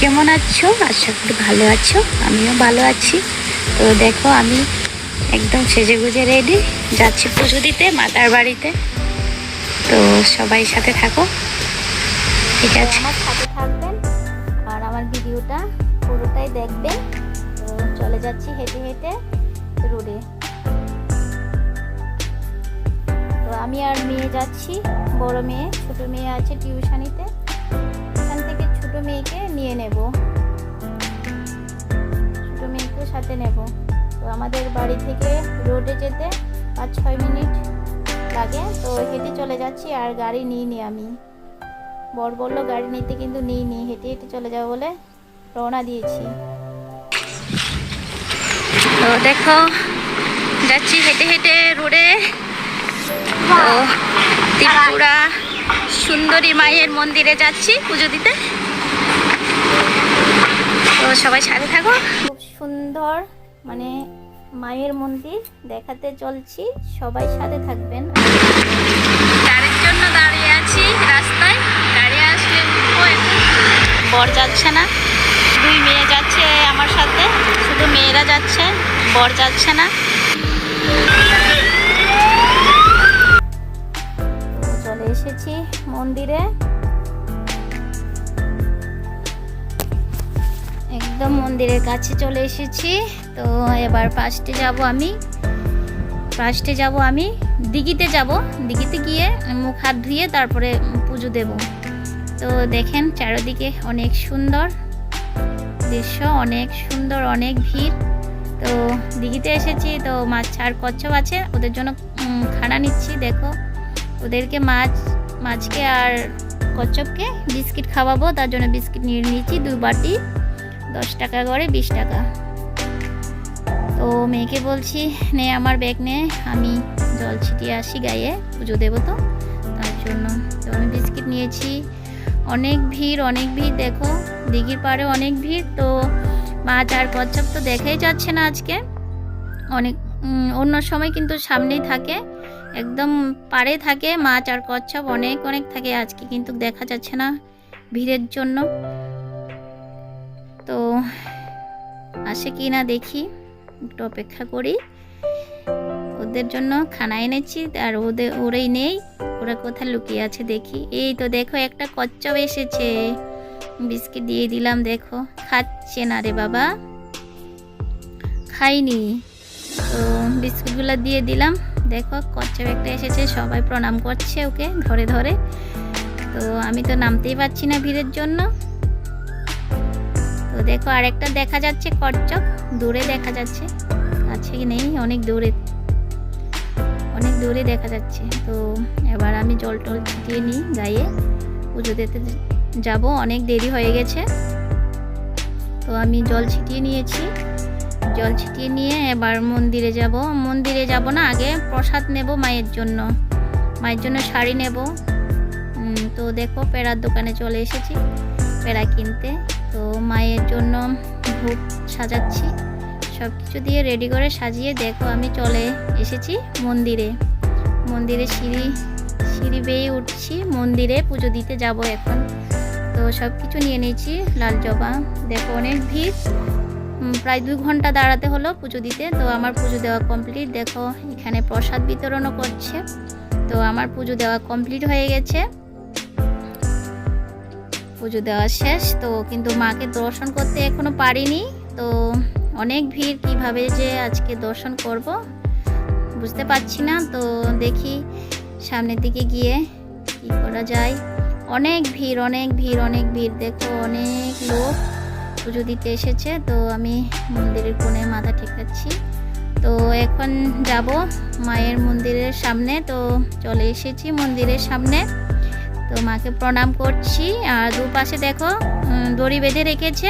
কেমন আছো? আশা করি ভালো আছো। আমিও ভালো আছি। তো দেখো, আমি একদম সেজে গুজে রেডি যাচ্ছি পুজো দিতে, মাতার বাড়িতে। তো সবাই সাথে থাকো। ঠিক আছে। আমার সাথে থাকবেন। আর আমার ভিডিওটা পুরোটাই দেখবেন তো চলে যাচ্ছি হেঁটে হেঁটে রোডে। তো আমি আর মেয়ে যাচ্ছি, বড় মেয়ে, ছোট মেয়ে আছে টিউশনিতে। ছোট মেয়েকে নিয়ে নেব। ছোট মেয়েকে সাথে নেব। তো আমাদের বাড়ি থেকে রোডে যেতে পাঁচ, ছয় মিনিট লাগে। তো হেঁটে চলে যাচ্ছি আর গাড়ি নিইনি আমি। বর বলল, গাড়ি নিতে কিন্তু নিইনি হেঁটে হেঁটে চলে যাব বলে রওনা দিয়েছি। তো দেখো, যাচ্ছি হেঁটে হেঁটে রোডে। ত্রিপুরা সুন্দরী মায়ের মন্দিরে যাচ্ছি পুজো দিতে। তো সবাই সাথে থাকো। খুব সুন্দর মানে মায়ের মন্দির দেখাতে চলছি সবাই সাথে থাকবেন। গাড়ির জন্য দাঁড়িয়ে আছি রাস্তায় গাড়ি আসলে বর যাচ্ছে না দুই মেয়ে যাচ্ছে আমার সাথে শুধু মেয়েরা যাচ্ছে বর যাচ্ছে না। চলে এসেছি মন্দিরে। একদম মন্দিরের কাছে চলে এসেছি। তো এবার ফার্স্টে যাব আমি। ফার্স্টে যাব আমি। দিঘিতে যাব। দিঘিতে গিয়ে মুখ হাত ধুয়ে তারপরে পুজো দেব। তো দেখেন চারিদিকে অনেক সুন্দর দৃশ্য, অনেক সুন্দর, অনেক ভিড়। তো দিঘিতে এসেছি, তো মাছ আর কচ্ছপ আছে। ওদের জন্য খানা নিচ্ছি, দেখো। ওদেরকে মাছ, মাছকে আর কচ্ছপকে বিস্কিট খাওয়াবো। তার জন্য বিস্কিট নিয়ে নিয়েছি দুই বাটি দশ টাকা করে, বিশ টাকা। তো মেয়েকে বলছি, নে আমার ব্যাগ নে, আমি জল ছিটিয়ে আসি গায়ে, পুজো দেবো তো। তার জন্য তো আমি বিস্কিট নিয়েছি। অনেক ভিড় অনেক ভিড়, দেখো, দিঘির পাড়ে অনেক ভিড়। তো মাছ আর কচ্ছপ তো দেখাই যাচ্ছে না আজকে। অনেক অন্য সময় কিন্তু সামনেই থাকে, একদম পাড়ে থাকে। মাছ আর কচ্ছপ অনেক অনেক থাকে আজকে, কিন্তু দেখা যাচ্ছে না ভিড়ের জন্য। আসে কি না দেখি। একটু অপেক্ষা করি। ওদের জন্য খানা এনেছি আর ওদের, ওরাই নেই। ওরা কোথায় লুকিয়ে আছে দেখি। এই তো দেখো, একটা কচ্ছপ এসেছে। বিস্কিট দিয়ে দিলাম, দেখো। খাচ্ছে না রে বাবা। খাইনি। তো বিস্কুটগুলো দিয়ে দিলাম। দেখো কচ্ছপ একটা এসেছে। সবাই প্রণাম করছে ওকে ধরে ধরে। তো আমি তো নামতেই পারছি না ভিড়ের জন্য। তো দেখো আরেকটা দেখা যাচ্ছে, কচ্ছপ। দূরে দেখা যাচ্ছে। কাছে নেই? অনেক দূরে। অনেক দূরে দেখা যাচ্ছে। তো এবার আমি জল টল ছিটিয়ে নিই গায়ে। পুজো দিতে যাব। অনেক দেরি হয়ে গেছে। তো আমি জল ছিটিয়ে নিয়েছি। জল ছিটিয়ে নিয়ে এবার মন্দিরে যাব। মন্দিরে যাব না, আগে প্রসাদ নেব মায়ের জন্য। মায়ের জন্য শাড়ি নেব। তো দেখো, পেড়ার দোকানে চলে এসেছি। পেড়া কিনতে। তো মায়ের জন্য ভোগ সাজাচ্ছি। সব কিছু দিয়ে রেডি করে সাজিয়ে দেখো আমি চলে এসেছি মন্দিরে। মন্দিরে সিঁড়ি সিঁড়ি বেয়ে উঠছি, মন্দিরে পুজো দিতে যাব এখন। তো সব কিছু নিয়ে নিয়েছি লাল জবা। দেখো অনেক ভিড়। প্রায় দুই ঘণ্টা দাঁড়াতে হলো পুজো দিতে। তো আমার পুজো দেওয়া কমপ্লিট দেখো এখানে প্রসাদ বিতরণও করছে। তো আমার পুজো দেওয়া কমপ্লিট হয়ে গেছে। পুজো দেওয়া শেষ, তো কিন্তু মাকে দর্শন করতে এখনও পারিনি। তো অনেক ভিড়, কীভাবে যে আজকে দর্শন করব বুঝতে পারছি না। তো দেখি সামনের দিকে গিয়ে কি করা যায়। অনেক ভিড় অনেক ভিড় অনেক ভিড়। দেখো, অনেক লোক পুজো দিতে এসেছে। তো আমি মন্দিরের কোণে মাথা ঠেকাচ্ছি। তো এখন যাব মায়ের মন্দিরের সামনে। তো চলে এসেছি মন্দিরের সামনে। তো মাকে প্রণাম করছি। আর দুপাশে দেখো দড়ি বেঁধে রেখেছে।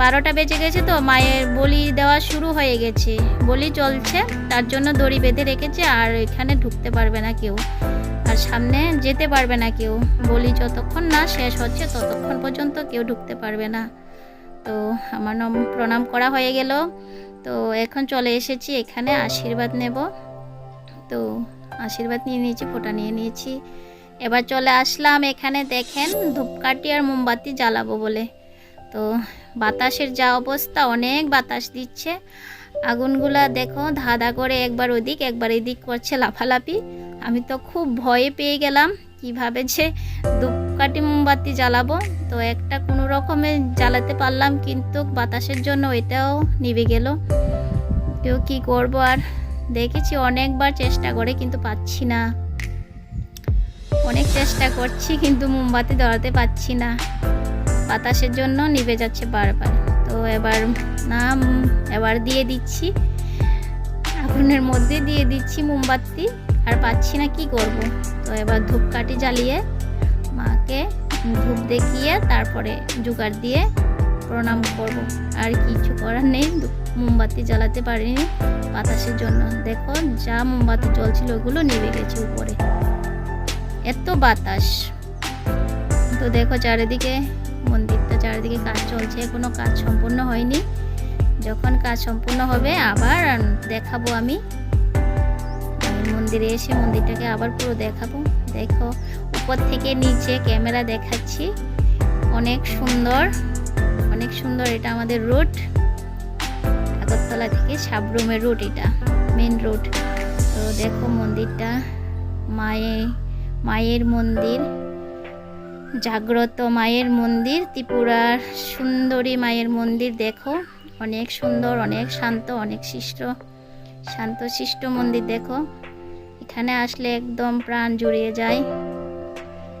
বারোটা বেজে গেছে তো, মায়ের বলি দেওয়া শুরু হয়ে গেছে। বলি চলছে, তার জন্য দড়ি বেঁধে রেখেছে, আর এখানে ঢুকতে পারবে না কেউ। আর সামনে যেতে পারবে না কেউ। বলি যতক্ষণ না শেষ হচ্ছে, ততক্ষণ পর্যন্ত কেউ ঢুকতে পারবে না। তো আমার নম প্রণাম করা হয়ে গেল। তো এখন চলে এসেছি এখানে আশীর্বাদ নেব। তো আশীর্বাদ নিয়ে নিয়েছি, ফোঁটা নিয়ে নিয়েছি। এবার চলে আসলাম এখানে দেখেন ধূপকাঠি আর মোমবাতি জ্বালাবো বলে। তো বাতাসের যা অবস্থা, অনেক বাতাস দিচ্ছে। আগুনগুলা দেখো, ধাঁধা করে একবার ওদিক, একবার এদিক করছে লাফালাফি। আমি তো খুব ভয়ে পেয়ে গেলাম কীভাবে যে ধূপকাঠি, মোমবাতি জ্বালাবো। তো একটা কোনো রকমে জ্বালাতে পারলাম, কিন্তু বাতাসের জন্য ওইটাও নিভে গেল। কেউ কী করব আর? দেখেছি অনেকবার চেষ্টা করে, কিন্তু পাচ্ছি না। অনেক চেষ্টা করছি, কিন্তু মোমবাতি ধরাতে পাচ্ছি না। বাতাসের জন্য নিভে যাচ্ছে বারবার। তো এবার না, এবার দিয়ে দিচ্ছি। আগুনের মধ্যে দিয়ে দিচ্ছি মোমবাতি, আর পাচ্ছি না কি করব। তো এবার ধূপকাঠি জ্বালিয়ে মাকে ধূপ দেখিয়ে তারপরে জোগাড় দিয়ে প্রণাম করব। আর কিছু করার নেই মোমবাতি জ্বালাতে পারিনি বাতাসের জন্য। দেখো, যা মোমবাতি জ্বলছিল ওগুলো নেমে গেছে উপরে। এত বাতাস। তো দেখো চারিদিকে, মন্দিরটা চারিদিকে কাজ চলছে, এখনও কাজ সম্পূর্ণ হয়নি। যখন কাজ সম্পূর্ণ হবে, আবার দেখাবো আমি। আমি মন্দিরে এসে মন্দিরটাকে আবার পুরো দেখাবো। দেখো, উপর থেকে নিচে ক্যামেরা দেখাচ্ছি। অনেক সুন্দর অনেক সুন্দর এটা আমাদের রুট আগরতলা থেকে সাবরুমের রুট এটা মেন রুট তো দেখো মন্দিরটা, মায়ে মায়ের মন্দির, জাগ্রত মায়ের মন্দির, ত্রিপুরার সুন্দরী মায়ের মন্দির দেখো। অনেক সুন্দর, অনেক শান্ত, অনেক শিষ্ট, শান্ত শিষ্ট মন্দির দেখো। এখানে আসলে একদম প্রাণ জুড়িয়ে যায়।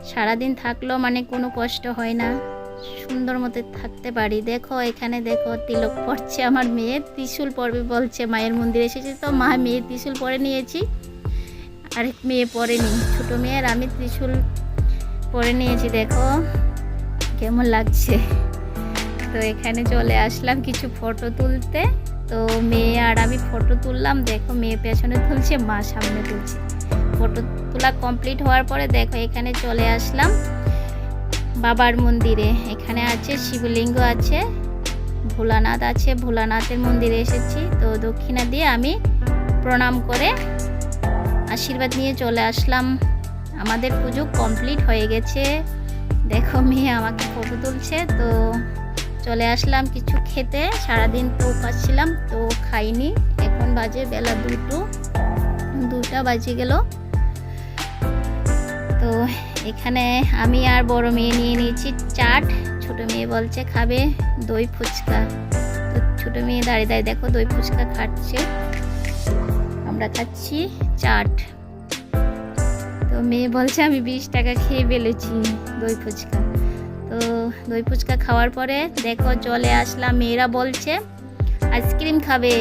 সারাদিন থাকলেও মানে কোনো কষ্ট হয় না। সুন্দর মতো থাকতে পারি। দেখো, এখানে দেখো তিলক পড়ছে আমার মেয়ে ত্রিশূল পড়বে বলছে মায়ের মন্দিরে। এসেছে তো মা, মেয়ে ত্রিশূল পরে নিয়েছি। আরেক মেয়ে পরেনি ছোটো মেয়ের, আমি ত্রিশূল পরে নিয়েছি, দেখো কেমন লাগছে। তো এখানে চলে আসলাম কিছু ফটো তুলতে। তো মেয়ে আর আমি ফটো তুললাম, দেখো মেয়ে পেছনে তুলছে, মা সামনে তুলছে। ফটো তোলা কমপ্লিট হওয়ার পরে দেখো এখানে চলে আসলাম বাবার মন্দিরে। এখানে আছে শিবলিঙ্গ আছে, ভোলানাথ আছে, ভোলানাথের মন্দিরে এসেছি। তো দক্ষিণা দিয়ে আমি প্রণাম করে আশীর্বাদ নিয়ে চলে আসলাম। আমাদের পুজো কমপ্লিট হয়ে গেছে। দেখো মেয়ে আমাকে ফটো তুলছে, তো চলে আসলাম কিছু খেতে। সারাদিন তো উপাস ছিলাম তো খাইনি। এখন বাজে বেলা দুটো, দুটা বাজে গেল। তো এখানে আমি আর বড় মেয়ে নিয়ে নিয়েছি চাট। ছোট মেয়ে বলছে খাবে দই ফুচকা। তো ছোট মেয়ে দাঁড়িয়ে দাঁড়িয়ে দেখো দই ফুচকা খাচ্ছে। আমরা খাচ্ছি। চাট। তো মেয়ে বলছে, আমি বিশ টাকা খেয়ে ফেলেছি দই ফুচকা। তো দই ফুচকা খাওয়ার পরে দেখো চলে আসলাম, মেয়েরা বলছে, আইসক্রিম খাবে।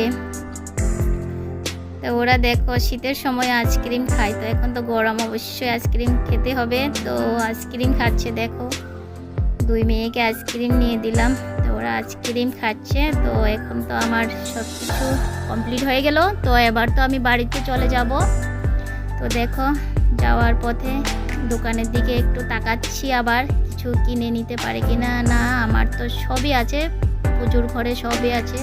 তো ওরা দেখো শীতের সময় আইসক্রিম খায়, তো এখন তো গরম, অবশ্যই আইসক্রিম খেতে হবে। তো আইসক্রিম খাচ্ছে, দেখো। দুই মেয়েকে আইসক্রিম নিয়ে দিলাম। ওরা আইসক্রিম খাচ্ছে, তো এখন তো আমার সব কিছু কমপ্লিট হয়ে গেল। তো এবার তো আমি বাড়িতে চলে যাব। তো দেখো, যাওয়ার পথে দোকানের দিকে একটু তাকাচ্ছি আবার, কিছু কিনে নিতে পারে কিনা? না, আমার তো সবই আছে, পুজোর ঘরে সবই আছে।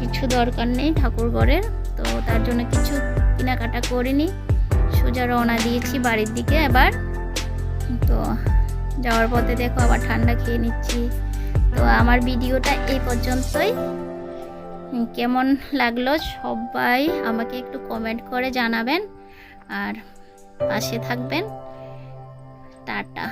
কিছু দরকার নেই ঠাকুর ঘরের, তো তার জন্য কিছু কেনাকাটা করিনি। সোজা রওনা দিয়েছি বাড়ির দিকে এবার। তো যাওয়ার পথে দেখো আবার ঠান্ডা খেয়ে নিচ্ছি। তো আমার ভিডিওটা এই পর্যন্তই। কেমন লাগল সবাই আমাকে একটু কমেন্ট করে জানাবেন। আর পাশে থাকবেন। টাটা।